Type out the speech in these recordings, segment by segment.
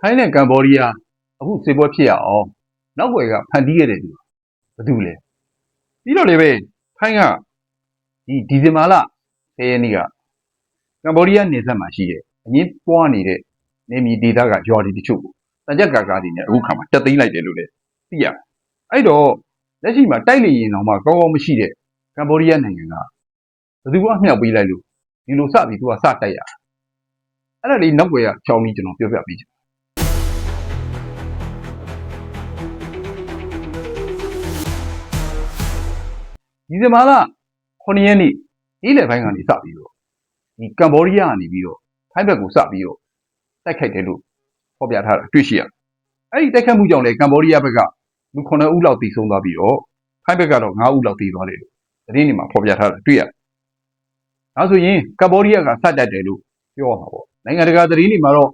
ထိုင်းနဲ့ကမ္ဘောဒီးယားအခုစေပွဲဖြစ်ရအောင်နောက်ွယ်ကဖန်တီးခဲ့တဲ့သူဘယ်သူလဲပြီးတော့လည်းပဲထိုင်းကဒီဒီဇင်ဘာလ10ရက်နေ့ကကမ္ဘောဒီးယားနေဆက်မှာရှိတယ်အငင်းပွားနေတဲ့နေမီဒေတာကဂျော်ဒီတချို့ကိုတကြက်ကာကာတွေနဲ့အခုခါမှာတက်သိမ်းလိုက်တယ်လို့လည်းသိရတယ်အဲ့တော့လက်ရှိမှာတိုက်လေရင်တော့မှကောင်းကောင်းမရှိတဲ့ကမ္ဘောဒီးယားနိုင်ငံကဘယ်သူမှမြောက်ပေးလိုက်လို့ဒီလိုစပြီးသူကစတိုက်ရအဲ့ဒါလေးနောက်ွယ်ကချောင်းပြီးကျွန်တော်ပြောပြပေးချင် ဒီဇင်ဘာလ9ရက်နေ့နေ့လယ်ပိုင်းကနေစပြီးတော့ဒီကမ္ဘောဒီးယားကနေပြီးတော့ထိုင်းဘက်ကိုစပြီးတော့တိုက်ခိုက်တယ်လို့ဖော်ပြထားတာတွေ့ရှိရတယ်။အဲ့ဒီတိုက်ခိုက်မှုကြောင့်လည်းကမ္ဘောဒီးယားဘက်ကလူ9ဦးလောက်တည်ဆုံးသွားပြီးတော့ထိုင်းဘက်ကတော့9ဦးလောက်တည်သွားတယ်လို့သတင်းတွေမှာဖော်ပြထားတာတွေ့ရတယ်။ဒါဆိုရင်ကမ္ဘောဒီးယားကစတိုက်တယ်လို့ပြောရမှာပေါ့။နိုင်ငံတကာသတင်းတွေမှာတော့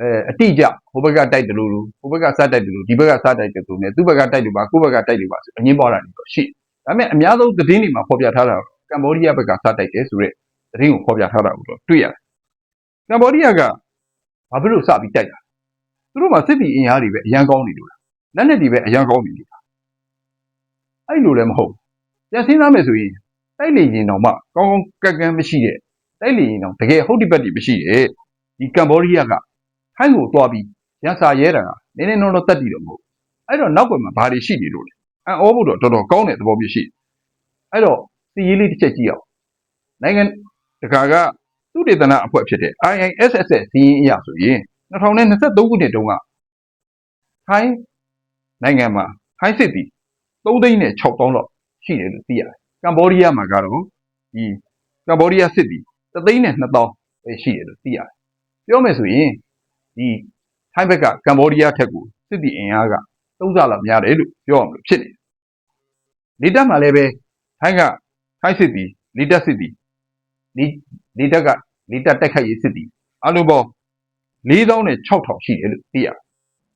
အဲအတိအကျဟိုဘက်ကတိုက်တယ်လို့ဟိုဘက်ကစတိုက်တယ်လို့ဒီဘက်ကစတိုက်တယ်လို့ねသူ့ဘက်ကတိုက်လို့ပါကိုယ့်ဘက်ကတိုက်လို့ပါဆိုအငင်းပေါ်တာတွေတော့ရှိတယ် ဒါပေမဲ့အများဆုံးသတင်းတွေမှာဖော်ပြထားတာကမ္ဘောဒီးယားဘက်ကစတိုက်တယ်ဆိုတဲ့သတင်းကိုဖော်ပြထားတာကိုတော့တွေ့ရတယ်။ကမ္ဘောဒီးယားကဘာဖြစ်လို့စပြီးတိုက်တာလဲ။သူတို့မှာစစ်တီအင်အားတွေပဲအရန်ကောင်းနေလို့လား။လက်နက်တွေပဲအရန်ကောင်းနေလို့လား။အဲ့လိုလည်းမဟုတ်ဘူး။ပြန်စဉ်းစားမယ်ဆိုရင်တိုက်လေရင်တော့မှကောင်းကောင်းကက်ကန်းမရှိတဲ့တိုက်လေရင်တော့တကယ်ဟုတ်ဒီပတ်တွေမရှိတဲ့ဒီကမ္ဘောဒီးယားကထိုင်းကိုတွားပြီးရန်စာရဲတာကနည်းနည်းတော့တော့တက်ပြီးတော့မဟုတ်ဘူး။အဲ့တော့နောက်ွယ်မှာဘာတွေရှိနေလို့လဲ။ အံ့ဩဖို့တော့တော်တော်ကောင်းတဲ့သဘောမျိုးရှိတယ်အဲ့တော့စီရေးလေးတစ်ချက်ကြည့်အောင်နိုင်ငံတကာကသုတေသနအဖွဲ့ဖြစ်တဲ့ IISS ရဲ့စီးရင်အရဆိုရင်2023ခုနှစ်တုန်းကထိုင်းနိုင်ငံမှာထိုင်းစစ်သည်3သိန်းနဲ့6တောင်းလောက်ရှိတယ်လို့သိရတယ်ကမ္ဘောဒီးယားမှာကတော့ဒီကမ္ဘောဒီးယားစစ်သည်3သိန်းနဲ့2တောင်းပဲရှိတယ်လို့သိရတယ်ပြောမယ်ဆိုရင်ဒီထိုင်းဘက်ကကမ္ဘောဒီးယားထက်ကိုစစ်သည်အင်အားက 3ဆလောက်များတယ်လို့ပြောရမလို့ဖြစ်နေတယ်လေတက်မှာလည်းပဲထိုင်းကထိုင်းစစ်သည်လေတက်စစ်သည်လေလေတက်ကလေတက်တက်ခတ်ရေးစစ်သည်အလုံးပေါင်း4000နဲ့6000ရှိတယ်လို့သိရတယ်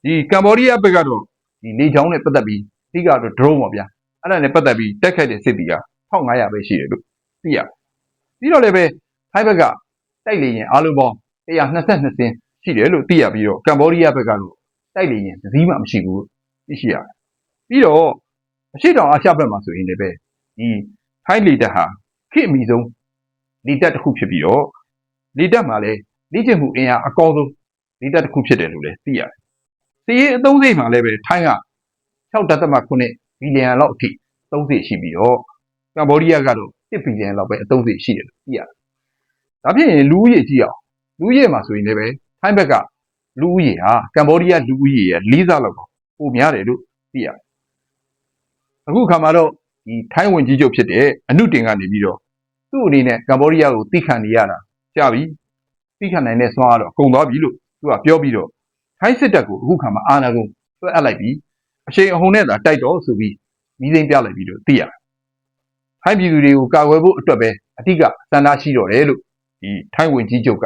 ဒီကမ္ဘောဒီးယားဘက်ကတော့ဒီလေချောင်းနဲ့ပတ်သက်ပြီးအဓိကတော့ drone ပေါ့ဗျာအဲ့ဒါနဲ့ပတ်သက်ပြီးတက်ခတ်တဲ့စစ်သည်က1500ပဲရှိတယ်လို့သိရတယ်ပြီးတော့လည်းပဲထိုင်းဘက်ကတိုက်လေရင်အလုံးပေါင်း122စင်းရှိတယ်လို့သိရပြီးတော့ကမ္ဘောဒီးယားဘက်ကတော့တိုက်လေရင်တစ်စီးမှမရှိဘူးလို့ သိရှိရတယ်ပြီးတော့အရှိတောင်အာရှဘက်မှာဆိုရင်လည်းပဲဒီထိုင်းလီတက်ဟာခေတ်အမီဆုံးလီတက်တစ်ခုဖြစ်ပြီးတော့လီတက်မှာလည်းလေ့ကျင့်မှုအင်အားအကောင်းဆုံးလီတက်တစ်ခုဖြစ်တယ်လို့လည်းသိရတယ်။စီးရေးအသုံးစိတ်မှာလည်းပဲထိုင်းက6.9ဘီလီယံလောက်အထိအသုံးစိတ်ရှိပြီးတော့ကမ္ဘောဒီးယားကတော့1ဘီလီယံလောက်ပဲအသုံးစိတ်ရှိတယ်လို့သိရတယ်။ဒါဖြစ်ရင်လူဦးရေကြည့်အောင်လူဦးရေမှာဆိုရင်လည်းပဲထိုင်းဘက်ကလူဦးရေဟာကမ္ဘောဒီးယားလူဦးရေရဲ့၄ဆလောက်ပို များတယ်လို့သိရတယ်အခုခါမှာတော့ဒီထိုင်းဝင်ကြီးချုပ်ဖြစ်တဲ့အနုတင်ကနေပြီးတော့သူ့အနေနဲ့ကမ္ဘောဒီးယားကိုတိခတ်နေရတာကြာပြီတိခတ်နိုင်တဲ့ဆွမ်းကတော့ကုန်သွားပြီလို့သူကပြောပြီးတော့ထိုင်းစစ်တပ်ကိုအခုခါမှာအာဏာကိုဆွဲအပ်လိုက်ပြီးအချိန်အဟုန်နဲ့သာတိုက်တော့ဆိုပြီးမိသိမ်းပြလိုက်ပြီးတော့သိရတယ်ထိုင်းပြည်သူတွေကိုကာကွယ်ဖို့အတွက်ပဲအဓိကစံသားရှိတော့တယ်လို့ဒီထိုင်းဝင်ကြီးချုပ်က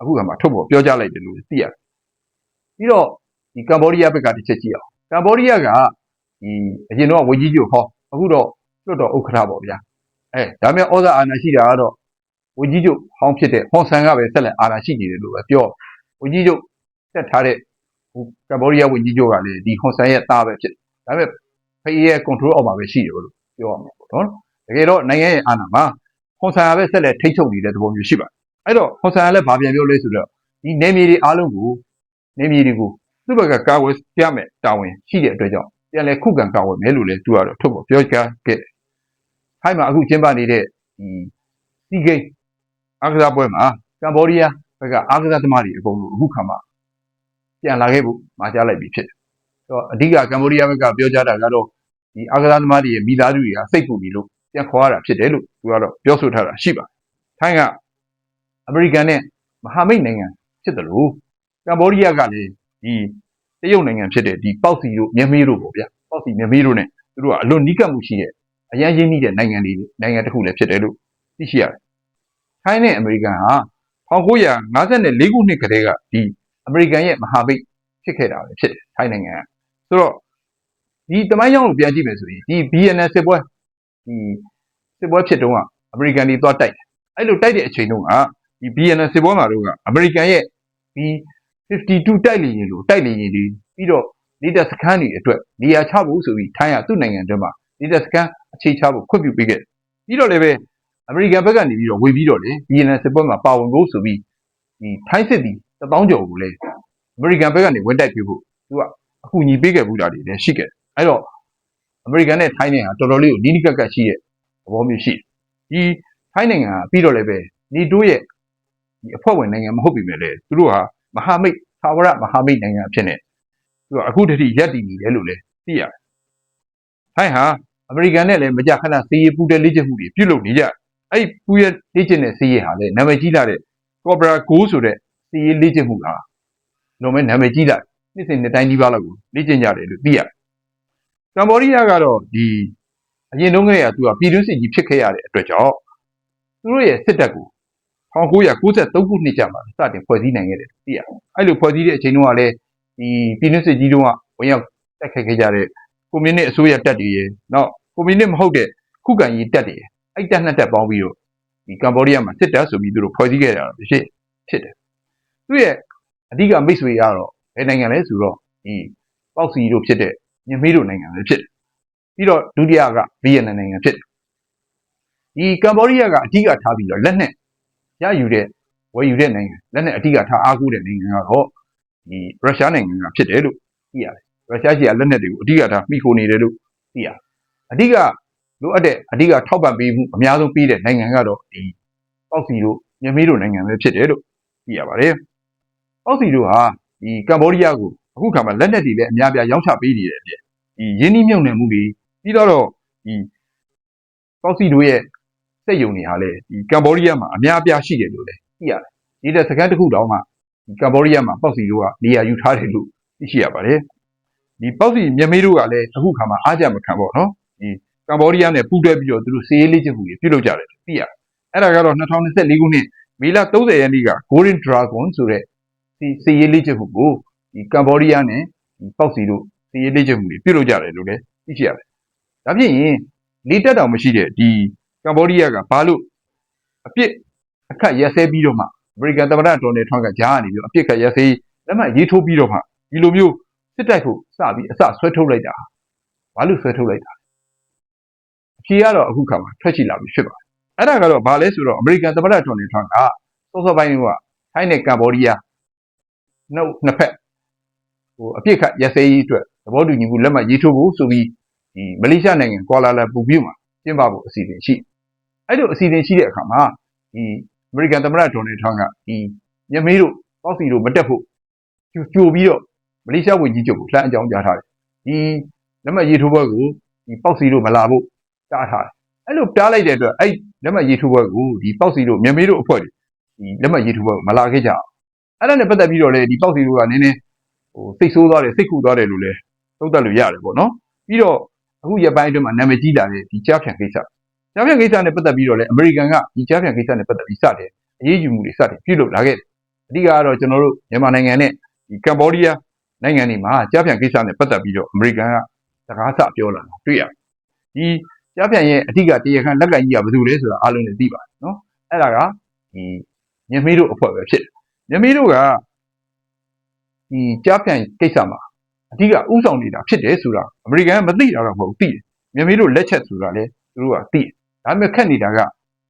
အခုခါမှာထုတ်ပေါ်ပြောကြားလိုက်တယ်လို့သိရတယ်ပြီးတော့ဒီကမ္ဘောဒီးယားဘက်ကတစ်ချက်ကြည့်အောင် ကမ္ဘောဒီးယားကဒီအရင်တော့ဝေကြီးကျိုဟောအခုတော့လွတ်တော်ဥက္ခဋ္ဌပေါ့ဗျာအဲဒါပေမဲ့ဩဇာအာဏာရှိတာကတော့ဝေကြီးကျိုဟောင်းဖြစ်တဲ့ဟွန်ဆန်ကပဲဆက်လက်အာဏာရှိနေတယ်လို့ပဲပြောဝေကြီးကျိုတက်ထားတဲ့ဟိုကမ္ဘောဒီးယားဝေကြီးကျိုကလည်းဒီဟွန်ဆန်ရဲ့သားပဲဖြစ်တယ်ဒါပေမဲ့ဖေးရဲ့ control အောက်မှာပဲရှိတယ်လို့ပြောရမှာပေါ့နော်တကယ်တော့နိုင်ငံရဲ့အာဏာမှာဟွန်ဆန်ကပဲဆက်လက်ထိန်းချုပ်နေတဲ့သဘောမျိုးရှိပါတယ်အဲ့တော့ဟွန်ဆန်ကလည်းဗာပြန်ပြောလဲဆိုတော့ဒီနေမြေတွေအားလုံးကိုနေမြေတွေကို သူ့ဘက်ကကာကွယ်ပြမယ်တာဝန်ရှိတဲ့အတွက်ကြောင့်ပြန်လဲခုခံကာဝယ်မယ်လို့လည်းသူကတော့ထုတ်ပေါ်ပြောကြားခဲ့တယ်။ထိုင်းမှာအခုကျင်းပနေတဲ့ဒီစီဂိမ်းအားကစားပွဲမှာကမ္ဘောဒီးယားဘက်ကအားကစားသမားတွေအကုန်လုံးအခုခါမှာပြန်လာခဲ့ဖို့မှာကြားလိုက်ပြီဖြစ်တယ်။ဆိုတော့အဓိကကမ္ဘောဒီးယားဘက်ကပြောကြားတာကတော့ဒီအားကစားသမားတွေရဲ့မိသားစုတွေကစိတ်ပူပြီးလို့ပြန်ခေါ်ရတာဖြစ်တယ်လို့သူကတော့ပြောဆိုထားတာရှိပါတယ်။ထိုင်းကအမေရိကန်နဲ့မဟာမိတ်နိုင်ငံဖြစ်တယ်လို့ကမ္ဘောဒီးယားကလည်း ဒီတရုတ်နိုင်ငံဖြစ်တဲ့ဒီပေါက်စီတို့မြမီးတို့ပေါ့ဗျာပေါက်စီမြမီးတို့ ਨੇ သူတို့ကအလွန်နီးကပ်မှုရှိတဲ့အရန်ရင်းနှီးတဲ့နိုင်ငံတွေနိုင်ငံတစ်ခုလည်းဖြစ်တယ်လို့သိရှိရတယ်။ထိုင်းနဲ့အမေရိကန်ဟာ1954ခုနှစ်ကတည်းကဒီအမေရိကန်ရဲ့မဟာမိတ်ဖြစ်ခဲ့တာပဲဖြစ်တယ်ထိုင်းနိုင်ငံကဆိုတော့ဒီတမိုင်းကြောင်းကိုပြန်ကြည့်မယ်ဆိုရင်ဒီ BNN စစ်ပွဲဒီစစ်ပွဲဖြစ်တုန်းကအမေရိကန်တွေသွားတိုက်တယ်အဲ့လိုတိုက်တဲ့အချိန်တုန်းကဒီ BNN စစ်ပွဲမှာတော့ကအမေရိကန်ရဲ့ဒီ 52တိုက်လေရင်လို့တိုက်လေရင်ဒီပြီးတော့နေတဲ့စခန်းတွေအတွက်နေရာချဖို့ဆိုပြီးထိုင်းကသူ့နိုင်ငံအတွင်းမှာနေတဲ့စခန်းအခြေချဖို့ခွင့်ပြုပေးခဲ့ပြီးတော့လည်းပဲအမေရိကန်ဘက်ကနေပြီးတော့ဝေပြီးတော့လေဗီယက်နမ်စစ်ပွဲမှာပါဝင်ဖို့ဆိုပြီးဒီထိုင်းစစ်သည်တပေါင်းကျော်ကိုလေအမေရိကန်ဘက်ကနေဝင်တိုက်ပြဖို့သူကအကူအညီပေးခဲ့ဘူးလားတွေလည်းရှိခဲ့အဲ့တော့အမေရိကန်နဲ့ထိုင်းနိုင်ငံတော်တော်လေးကိုနီးနီးကပ်ကပ်ရှိတဲ့သဘောမျိုးရှိဒီထိုင်းနိုင်ငံကပြီးတော့လည်းပဲနေတိုးရဲ့ဒီအဖွဲ့ဝင်နိုင်ငံမဟုတ်ပြီမဲ့လေသူတို့ဟာ မဟာမိတ်သာဝရမဟာမိတ်နိုင်ငံအဖြစ်နဲ့သူကအခုတတိရပ်တည်နေတယ်လို့လည်းသိရတယ်။ထိုင်းဟာအမေရိကန်နဲ့လည်းမကြခဏစီးရီပူတဲ့လေ့ကျင့်မှုတွေပြုလုပ်နေကြ။အဲ့ဒီပူရဲ့လေ့ကျင့်တဲ့စီးရီဟာလည်းနာမည်ကြီးလာတဲ့ Cobra Go ဆိုတဲ့စီးရီလေ့ကျင့်မှုဟာလုံးဝနာမည်ကြီးလာနှစ်စဉ်နှစ်တိုင်းဒီပါလောက်ကိုလေ့ကျင့်ကြတယ်လို့သိရတယ်။ကမ္ဘောဒီးယားကတော့ဒီအရင်တုန်းကတည်းကသူကပြည်တွင်းစစ်ကြီးဖြစ်ခဲ့ရတဲ့အတွက်ကြောင့်သူတို့ရဲ့စစ်တပ်ကို 1993ခုနှစ်ကျမှစတင်ဖွဲ့စည်းနိုင်ခဲ့တယ်လို့သိရတယ်။အဲ့လိုဖွဲ့စည်းတဲ့အချိန်တုန်းကလည်းဒီပြည်တွင်းစစ်ကြီးတုန်းကဝင်ရောက်တိုက်ခိုက်ခဲ့ကြတဲ့ကွန်မြူနစ်အစိုးရတပ်တွေရဲ့နောက်ကွန်မြူနစ်မဟုတ်တဲ့ခုခံရေးတပ်တွေရဲ့အဲ့တပ်နှစ်တပ်ပေါင်းပြီးတော့ဒီကမ္ဘောဒီးယားမှာစစ်တပ်ဆိုပြီးသူတို့ဖွဲ့စည်းခဲ့တာဖြစ်ဖြစ်တယ်။သူရဲ့အဓိကမိတ်ဆွေကတော့ဘယ်နိုင်ငံလဲဆိုတော့ဒီပေါက်စီတို့ဖြစ်တဲ့မြမေးတို့နိုင်ငံပဲဖြစ်တယ်။ပြီးတော့ဒုတိယကဗီယက်နမ်နိုင်ငံဖြစ်တယ်။ဒီကမ္ဘောဒီးယားကအဓိကထားပြီးတော့လက်နဲ့ ရယူတဲ့ဝယ်ယူတဲ့နိုင်ငံလက်နဲ့အဓိကထားအားကိုးတဲ့နိုင်ငံကတော့ဒီရုရှားနိုင်ငံကဖြစ်တယ်လို့သိရတယ်။ရုရှားကြီးကလက်နဲ့တွေကိုအဓိကထားမိခိုနေတယ်လို့သိရတယ်။အဓိကလိုအပ်တဲ့အဓိကထောက်ပံ့ပေးမှုအများဆုံးပေးတဲ့နိုင်ငံကတော့ဒီပေါက်စီတို့မြမေးတို့နိုင်ငံပဲဖြစ်တယ်လို့သိရပါတယ်။ပေါက်စီတို့ဟာဒီကမ္ဘောဒီးယားကိုအခုခါမှာလက်နက်တွေလည်းအများပြားရောင်းချပေးနေတယ်တဲ့ဒီရင်းနှီးမြှုပ်နှံမှုတွေပြီးတော့ဒီပေါက်စီတို့ရဲ့စ က်ယုံတွေဟာလည်းဒီကမ္ဘောဒီးယားမှာအများအပြားရှိတယ်လို့လည်းသိရတယ်။ဒီတဲ့စကန်တစ်ခုတောင်မှဒီကမ္ဘောဒီးယားမှာပေါက်စီတို့ကနေရာယူထားတယ်လို့သိရှိရပါတယ်။ဒီပေါက်စီမြမေးတို့ကလည်းအခုခါမှာအားကြမခံပေါ့နော်။ဒီကမ္ဘောဒီးယားနဲ့ပူးတွဲပြီးတော့သူတို့စီးရေးလေးချက်မှုတွေပြုလုပ်ကြတယ်သိရတယ်။အဲ့ဒါကတော့2024ခုနှစ်မေလ30ရက်နေ့က Golden Dragon ဆိုတဲ့ဒီစီးရေးလေးချက်မှုကိုဒီကမ္ဘောဒီးယားနဲ့ဒီပေါက်စီတို့စီးရေးလေးချက်မှုတွေပြုလုပ်ကြတယ်လို့လည်းသိရှိရတယ်။ဒါဖြစ်ရင်လေးတက်တောင်မရှိတဲ့ဒီ ကမ္ဘောဒီးယားကဘာလို့အပြစ်အခက်ရက်စဲပြီးတော့မှအမေရိကန်သမ္မတဒေါ်နယ်ထရန့်ကကြားကနေပြီးတော့အပြစ်ခက်ရက်စဲလက်မှတ်ရေးထိုးပြီးတော့မှဒီလိုမျိုးစစ်တိုက်ဖို့စပြီးအစဆွဲထုတ်လိုက်တာဘာလို့ဆွဲထုတ်လိုက်တာအဖြေကတော့အခုခါမှာထွက်ရှိလာပြီဖြစ်ပါတယ်အဲ့ဒါကတော့ဘာလဲဆိုတော့အမေရိကန်သမ္မတဒေါ်နယ်ထရန့်ကစောစောပိုင်းကထိုင်းနဲ့ကမ္ဘောဒီးယားနှုတ်နှစ်ဖက်ဟိုအပြစ်ခတ်ရက်စဲရေးအတွက်သဘောတူညီမှုလက်မှတ်ရေးထိုးဖို့ဆိုပြီးဒီမလေးရှားနိုင်ငံကွာလာလာပူမြို့မှာကျင်းပဖို့အစီအစဉ်ရှိ အဲ့လိုအစီအစဉ်ရှိတဲ့အခါမှာဒီအမေရိကန်သမ္မတဒေါ်နယ်ထရန့်ကဒီမြမေးတို့ပေါက်စီတို့မတက်ဖို့ကြိုကြိုပြီးတော့မလေးရှားဝန်ကြီးချုပ်ကိုလှမ်းအကြောင်းကြားထားတယ်ဒီလက်မှတ်ရေးထိုးပွဲကိုဒီပေါက်စီတို့မလာဖို့တားထားတယ်အဲ့လိုတားလိုက်တဲ့အတွက်အဲ့လက်မှတ်ရေးထိုးပွဲကိုဒီပေါက်စီတို့မြမေးတို့အဖွဲ့တွေဒီလက်မှတ်ရေးထိုးပွဲကိုမလာခဲ့ကြအောင်အဲ့ဒါနဲ့ပတ်သက်ပြီးတော့လေဒီပေါက်စီတို့ကနည်းနည်းဟိုစိတ်ဆိုးသွားတယ်စိတ်ခုသွားတယ်လို့လည်းသုံးသပ်လို့ရတယ်ပေါ့နော်ပြီးတော့အခုရက်ပိုင်းအတွင်းမှာနာမည်ကြီးလာတဲ့ဒီကြားဖြန့်ကိစ္စ ကြားဖြန့်ကိစ္စနဲ့ပတ်သက်ပြီးတော့လည်းအမေရိကန်ကဒီကြားဖြန့်ကိစ္စနဲ့ပတ်သက်ပြီးစတယ်အရေးယူမှုတွေစတယ်ပြုလုပ်လာခဲ့တယ်အဓိကကတော့ကျွန်တော်တို့မြန်မာနိုင်ငံနဲ့ဒီကမ္ဘောဒီးယားနိုင်ငံတွေမှာကြားဖြန့်ကိစ္စနဲ့ပတ်သက်ပြီးတော့အမေရိကန်ကစကားစပြောလာတာတွေ့ရတယ်ဒီကြားဖြန့်ရဲ့အဓိကတရားခံလက်ကင်ကြီးကဘယ်သူလဲဆိုတာအားလုံးလည်းသိပါတယ်နော်အဲ့ဒါကဒီမြမီးတို့အဖွဲ့ပဲဖြစ်တယ်မြမီးတို့ကဒီကြားဖြန့်ကိစ္စမှာအဓိကဥဆောင်နေတာဖြစ်တယ်ဆိုတာအမေရိကန်ကမသိတာတော့မဟုတ်သိတယ်မြမီးတို့လက်ချက်ဆိုတာလည်းသူတို့ကသိတယ် ဒါပေမဲ့ခက်နေတာက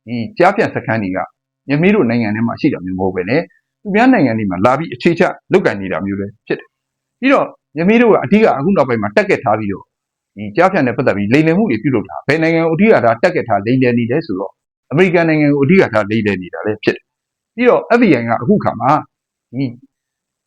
ဒီကြားဖြန့်စခန်းတွေကမြမီးတို့နိုင်ငံထဲမှာရှိတာမျိုးမဟုတ်ပဲねသူများနိုင်ငံတွေမှာလာပြီးအခြေချလုတ်ကန်နေတာမျိုးလည်းဖြစ်တယ်ပြီးတော့မြမီးတို့ကအဓိကအခုနောက်ပိုင်းမှာတက်ကက်ထားပြီးတော့ဒီကြားဖြန့်နဲ့ပတ်သက်ပြီးလိမ်လည်မှုတွေပြုလုပ်တာဘယ်နိုင်ငံကိုအဓိကထားတက်ကက်ထားလိမ်လည်နေလဲဆိုတော့အမေရိကန်နိုင်ငံကိုအဓိကထားလိမ်လည်နေတာလည်းဖြစ်တယ်ပြီးတော့ FBI ကအခုခါမှာဒီ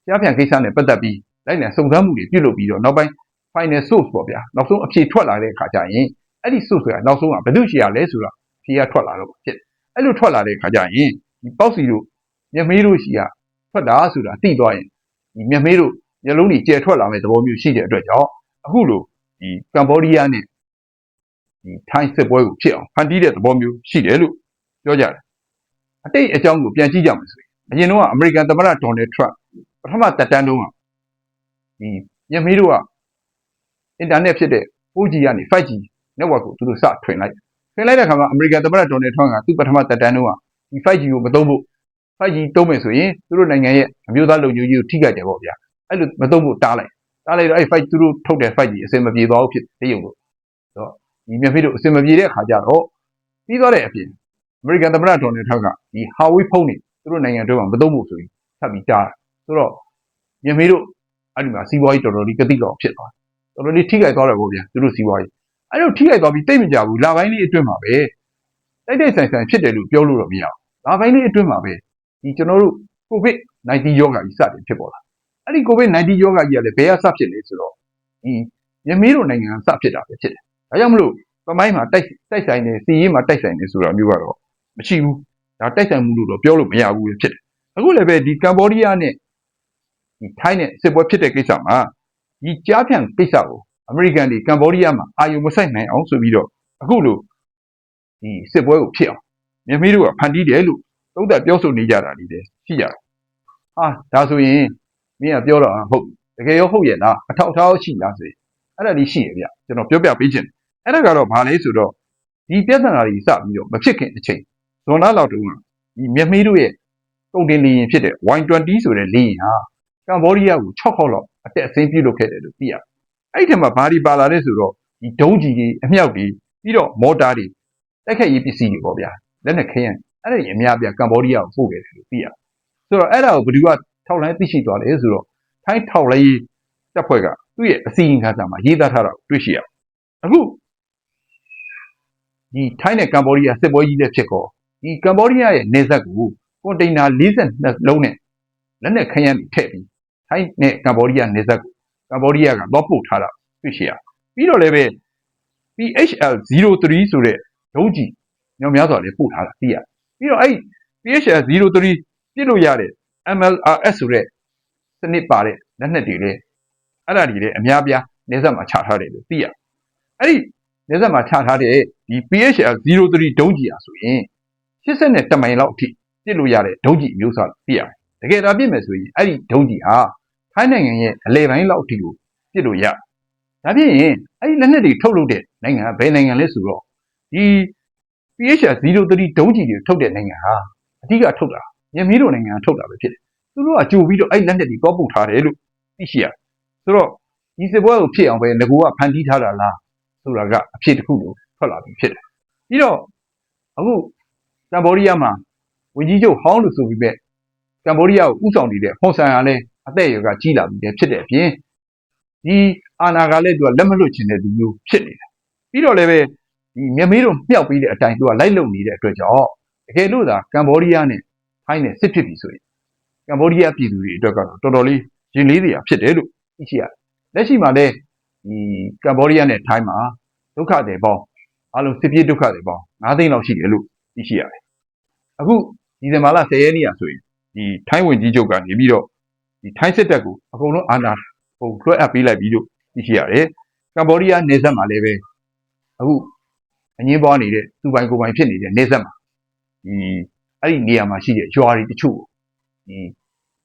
ကြားဖြန့်ကိစ္စနဲ့ပတ်သက်ပြီးလိုက်လံစုံစမ်းမှုတွေပြုလုပ်ပြီးတော့နောက်ပိုင်း final source ပေါ့ဗျာနောက်ဆုံးအဖြေထွက်လာတဲ့အခါကျရင် အဲ့ဒီ source ကနောက်ဆုံးကဘယ်သူရှိရလဲဆိုတော့ဖြေကထွက်လာတော့ဖြစ်အဲ့လိုထွက်လာတဲ့အခါကျရင်ဒီပေါက်စီတို့မြမေးတို့ရှိရထွက်တာဆိုတာသိသွားရင်ဒီမြမေးတို့မျိုးလုံးတွေကျဲထွက်လာမဲ့သဘောမျိုးရှိတဲ့အတွက်ကြောင့်အခုလိုဒီကမ္ဘောဒီးယားနဲ့ဒီထိုင်းစစ်ပွဲကိုဖြစ်အောင်ဖန်တီးတဲ့သဘောမျိုးရှိတယ်လို့ပြောကြတယ်အတိတ်အကြောင်းကိုပြန်ကြည့်ကြမယ်ဆိုရင်အရင်တော့အမေရိကန်သမ္မတဒေါ်နယ်ထရန့်ပထမတက်တန်းတုန်းကဒီမြမေးတို့ကအင်တာနက်ဖြစ်တဲ့ 4G ကနေ 5G network ကိုသူတို့စထွင်လိုက်ထွင်လိုက်တဲ့အခါမှာအမေရိကန်သမ္မတဒေါ်နယ်ထရန့်ကသူ့ပထမတက်တန်းတုန်းကဒီ 5G ကိုမသုံးဖို့ဖိုက်ကြီးတုံးမယ်ဆိုရင်သူတို့နိုင်ငံရဲ့အမျိုးသားလုံခြုံရေးကိုထိခိုက်တယ်ပေါ့ဗျာအဲ့လိုမတုံးဖို့တားလိုက်တားလိုက်တော့အဲ့ fight သူတို့ထုတ်တဲ့ fight ကြီးအစင်မပြေသွားဘူးဖြစ်တရုတ်လို့ဆိုတော့ဒီမြတ်ဖေးတို့အစင်မပြေတဲ့အခါကျတော့ပြီးသွားတဲ့အပြင်အမေရိကန်သမ္မတဒေါ်နယ်ထရန့်ကဒီ Huawei ဖုန်းတွေသူတို့နိုင်ငံအတွင်းမှာမတုံးဖို့ဆိုပြီးထပ်ပြီးတားဆိုတော့မြတ်ဖေးတို့အဲ့ဒီမှာစီးပွားရေးတော်တော်လေးကတိကောင်ဖြစ်သွားတော်တော်လေးထိခိုက်သွားတယ်ပေါ့ဗျာသူတို့စီးပွားရေး အဲ့လိုထိခိုက်သွားပြီးတိတ်မကြဘူးလပိုင်းလေးအတွင်းမှာပဲတိုက်တိုက်ဆိုင်ဆိုင်ဖြစ်တယ်လို့ပြောလို့တော့မရဘူးလပိုင်းလေးအတွင်းမှာပဲဒီကျွန်တော်တို့ COVID-19 ရောဂါကြီးစတင်ဖြစ်ပေါ်လာအဲ့ဒီ COVID-19 ရောဂါကြီးကလည်းဘယ်ကစဖြစ်လဲဆိုတော့ဒီမြမီးတို့နိုင်ငံကစဖြစ်တာပဲဖြစ်တယ်ဒါကြောင့်မလို့ပမိုင်းမှာတိုက်တိုက်ဆိုင်နေစီရေးမှာတိုက်ဆိုင်နေဆိုတာမျိုးကတော့မရှိဘူးဒါတိုက်ဆိုင်မှုလို့တော့ပြောလို့မရဘူးဖြစ်တယ်အခုလည်းပဲဒီကမ္ဘောဒီးယားနဲ့ဒီထိုင်းနဲ့စစ်ပွဲဖြစ်တဲ့ကိစ္စမှာဒီကြားဖြန့်ကိစ္စကို အမေရိကန်တွေကမ္ဘောဒီးယားမှာအာယုံမဆိုင်နိုင်အောင်ဆိုပြီးတော့အခုလိုဒီစစ်ပွဲကိုဖြစ်အောင်မြမီးတို့ကဖန်တီးတယ်လို့သုံးသပ်ပြောဆိုနေကြတာဒီလေရှိကြတယ်ဟာဒါဆိုရင်မင်းကပြောတော့ဟုတ်တကယ်ရောဟုတ်ရဲ့လားအထောက်အထားရှိလားဆိုရင်အဲ့ဒါလေးရှိရဗျကျွန်တော်ပြောပြပေးခြင်းအဲ့ဒါကတော့ဘာလဲဆိုတော့ဒီပြဿနာတွေစပြီးတော့မဖြစ်ခင်အချိန်ဇွန်လလောက်တုန်းကဒီမြမီးတို့ရဲ့ကုန်တင်လေရင်ဖြစ်တဲ့ Y20 ဆိုတဲ့လေရင်ဟာကမ္ဘောဒီးယားကို6ခေါက်လောက်အတက်အဆင်းပြုလုပ်ခဲ့တယ်လို့သိရတယ် အဲ့ဒီထဲမှာဘာဒီပါလာလဲဆိုတော့ဒီဒုံးကြီးတွေအမြောက်တွေပြီးတော့မော်တာတွေတိုက်ခတ်ရေးပစ္စည်းတွေပေါ့ဗျာလက်နဲ့ခရင်အဲ့ဒါကြီးအများပြကမ္ဘောဒီးယားကိုပို့ခဲ့တယ်လို့သိရတယ်ဆိုတော့အဲ့ဒါကိုဘယ်သူကထောက်လိုင်းသိရှိသွားလဲဆိုတော့ထိုင်းထောက်လိုင်းတပ်ဖွဲ့ကသူ့ရဲ့အစီရင်ခံစာမှာရေးသားထားတာကိုတွေ့ရှိရအခုဒီထိုင်းနဲ့ကမ္ဘောဒီးယားစစ်ပွဲကြီးတဲ့ဖြစ်ကောဒီကမ္ဘောဒီးယားရဲ့နေဆက်ကိုကွန်တိန်နာ42လုံးနဲ့လက်နဲ့ခရမ်းထည့်ပြီးထိုင်းနဲ့ကမ္ဘောဒီးယားနေဆက်ကို ကမ္ဘောဒီးယားကတော့ပို့ထားတာတွေ့ရှိရပြီးတော့လည်းပဲ PHL 03ဆိုတဲ့ဒုံးကြီးညောင်များစွာလည်းပို့ထားတာသိရပြီးတော့အဲ့ PHL 03ပြစ်လို့ရတဲ့ MLRS ဆိုတဲ့စနစ်ပါတဲ့လက်နက်တွေလည်းအဲ့ဒါတွေလည်းအများပြားနေဆက်မှာချထားတယ်လို့သိရအဲ့ဒီနေဆက်မှာချထားတဲ့ဒီ PHL 03ဒုံးကြီးอ่ะဆိုရင်80နဲ့တမိုင်လောက်အထိပြစ်လို့ရတဲ့ဒုံးကြီးအမျိုးအစားသိရတယ်တကယ်ဒါပြစ်မယ်ဆိုရင်အဲ့ဒီဒုံးကြီးဟာ ထိုင်းနိုင်ငံရဲ့အလဲပိုင်းလောက်အထိကိုပြစ်လို့ရဒါဖြစ်ရင်အဲ့ဒီလက်နက်တွေထုတ်လုပ်တဲ့နိုင်ငံကဘယ်နိုင်ငံလဲဆိုတော့ဒီ PHL 03ဒုံးကြီးတွေထုတ်တဲ့နိုင်ငံဟာအဓိကထုတ်တာမြမီးတို့နိုင်ငံကထုတ်တာပဲဖြစ်တယ်သူတို့ကကြိုပြီးတော့အဲ့လက်နက်တွေတော့ပုတ်ထားတယ်လို့သိရှိရဆိုတော့ဒီစစ်ပွဲကိုဖြစ်အောင်ပဲငကူကဖန်တီးထားတာလားဆိုတာကအဖြစ်တစ်ခုလို့ထွက်လာပြီးဖြစ်တယ်ပြီးတော့အခုကမ္ဘောဒီးယားမှာဝန်ကြီးချုပ်ဟောင်းလို့ဆိုပြီးပဲကမ္ဘောဒီးယားကိုဥဆောင်နေတဲ့ဟွန်ဆန်ကလည်း အသက်အရွယ်ကကြီးလာပြီးဖြစ်တဲ့အပြင်ဒီအာနာကလည်းသူကလက်မလွတ်ချင်တဲ့လူမျိုးဖြစ်နေတယ်ပြီးတော့လည်းပဲဒီမြမီးတို့မြောက်ပြီးတဲ့အတိုင်းသူကလိုက်လုံနေတဲ့အတွက်ကြောင့်တကယ်လို့သာကမ္ဘောဒီးယားနဲ့ထိုင်းနဲ့စစ်ဖြစ်ပြီဆိုရင်ကမ္ဘောဒီးယားပြည်သူတွေအတွက်ကတော့တော်တော်လေးရင်လေးစရာဖြစ်တယ်လို့သိရှိရတယ်။လက်ရှိမှာလည်းဒီကမ္ဘောဒီးယားနဲ့ထိုင်းမှာဒုက္ခတွေပေါင်းအလုံးစစ်ပြေးဒုက္ခတွေပေါင်း9သိန်းလောက်ရှိတယ်လို့သိရှိရတယ်။အခုဒီဇင်ဘာလ10ရက်နေ့อ่ะဆိုရင်ဒီထိုင်းဝင်ကြီးချုပ်ကနေပြီးတော့ ဒီထိုင်းစစ်တပ်ကိုအကုန်လုံးအာဏာပုံလွှဲအပ်ပေးလိုက်ပြီးလို့သိရှိရတယ်။ကမ္ဘောဒီးယားနေဆက်မှာလည်းပဲအခုအငင်းပွားနေတဲ့သူပိုင်ကိုယ်ပိုင်ဖြစ်နေတဲ့နေဆက်မှာဒီအဲ့ဒီနေရာမှာရှိတဲ့ရွာတွေတချို့ဒီ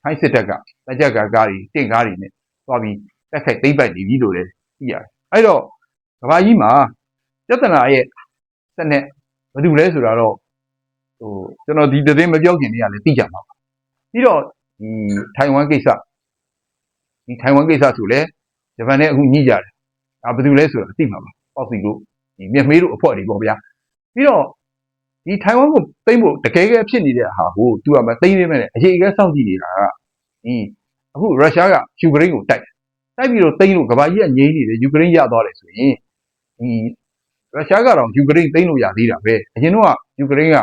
ထိုင်းစစ်တပ်ကတက်ကြကာကားတွေတင့်ကားတွေနဲ့သွားပြီးတက်ခိုက်သိမ့်ပိုက်နေပြီလို့လည်းသိရတယ်။အဲ့တော့ကဘာကြီးမှာပြဿနာရဲ့စနစ်ဘာလို့လဲဆိုတာတော့ဟိုကျွန်တော်ဒီသတင်းမပြောခင်တည်းကလည်းသိကြမှာပါ။ပြီးတော့ ဒီထိုင်ဝမ်ကိစ္စဒီထိုင်ဝမ်ကိစ္စဆိုလဲဂျပန်နဲ့အခုညှိကြတယ်။ဒါဘာလို့လဲဆိုတာသိမှာပါ။ပေါ့စီတို့ဒီမြက်မေးတို့အဖွဲ့တွေပေါ့ဗျာ။ပြီးတော့ဒီထိုင်ဝမ်ကိုသိမ့်ဖို့တကယ်ကဲဖြစ်နေတဲ့ဟာကိုသူကမသိမ့်နေမဲ့အရေးအကဲစောင့်ကြည့်နေတာကဒီအခုရုရှားကယူကရိန်းကိုတိုက်တိုက်ပြီးတော့သိမ့်လို့ကမ္ဘာကြီးကငြိမ်းနေတယ်ယူကရိန်းရသွားတယ်ဆိုရင်ဒီရုရှားကတော့ယူကရိန်းသိမ့်လို့ရသေးတာပဲအရင်တော့ယူကရိန်းက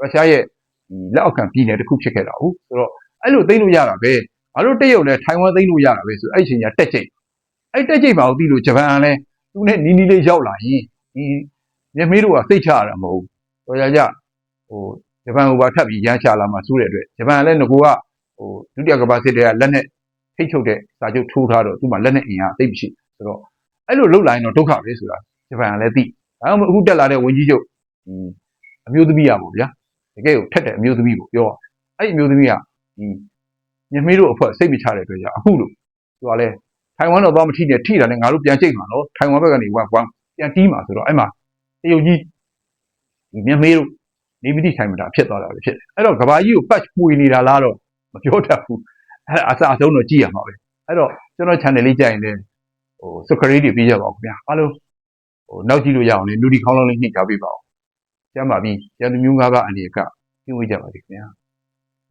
ရုရှားရဲ့ဒီလက်အောက်ခံပြည်နယ်တစ်ခုဖြစ်ခဲ့တာဟုတ်ဆိုတော့ အဲ့လိုသိမ့်လို့ရတာပဲဘာလို့တရုတ်လဲထိုင်ဝမ်သိမ့်လို့ရတာပဲဆိုအဲ့ဒီအချိန်ကျတက်ချိန်အဲ့တက်ချိန်ပါကိုသိလို့ဂျပန်ကလည်းသူနဲ့နီးနီးလေးရောက်လာရင်ဒီမြမေးတို့ကစိတ်ချရတာမဟုတ်ဘူးတော်ရကြဟိုဂျပန်ကိုပါထပ်ပြီးရမ်းချလာမှစိုးတဲ့အတွက်ဂျပန်ကလည်းငကူကဟိုဒုတိယကမ္ဘာစစ်တဲ့ကလက်နဲ့ထိတ်ချုပ်တဲ့စာချုပ်ထိုးထားတော့သူ့မှာလက်နဲ့အင်အားသိပ်မရှိဆိုတော့အဲ့လိုလှုပ်လာရင်တော့ဒုက္ခပဲဆိုတာဂျပန်ကလည်းသိဒါမှမဟုတ်အခုတက်လာတဲ့ဝန်ကြီးချုပ်ဒီအမျိုးသမီးရပေါ့ဗျာတကယ်ကိုထက်တဲ့အမျိုးသမီးကိုပြောအဲ့ဒီအမျိုးသမီးက ဒီမြမေးတို့အဖွဲ့စိတ်မချတဲ့အတွက်ကြောင့်အခုလို့သူကလည်းထိုင်ဝမ်တော့သွားမထိနဲ့ထိတာနဲ့ငါတို့ပြန်ကြိတ်မှာနော်ထိုင်ဝမ်ဘက်ကနေဝမ်ဝမ်ပြန်တီးမှာဆိုတော့အဲ့မှာတရုတ်ကြီးဒီမြမေးတို့နေမတိထိုင်မတာဖြစ်သွားတာပဲဖြစ်တယ်အဲ့တော့ကဘာကြီးကိုပတ်ပွေနေတာလားတော့မပြောတတ်ဘူးအဲ့ဒါအစအဆုံးတော့ကြည့်ရမှာပဲအဲ့တော့ကျွန်တော် channel လေးကြိုက်ရင်လည်းဟို subscribe တွေပေးကြပါဦးခင်ဗျာအားလုံးဟိုနောက်ကြည့်လို့ရအောင်လေနူဒီခေါင်းလုံးလေးနှိပ်ထားပေးပါဦးကျမ်းပါပြီကျန်သူမျိုးငါးပါးအနေကပြင်းဝေးကြပါစေခင်ဗျာ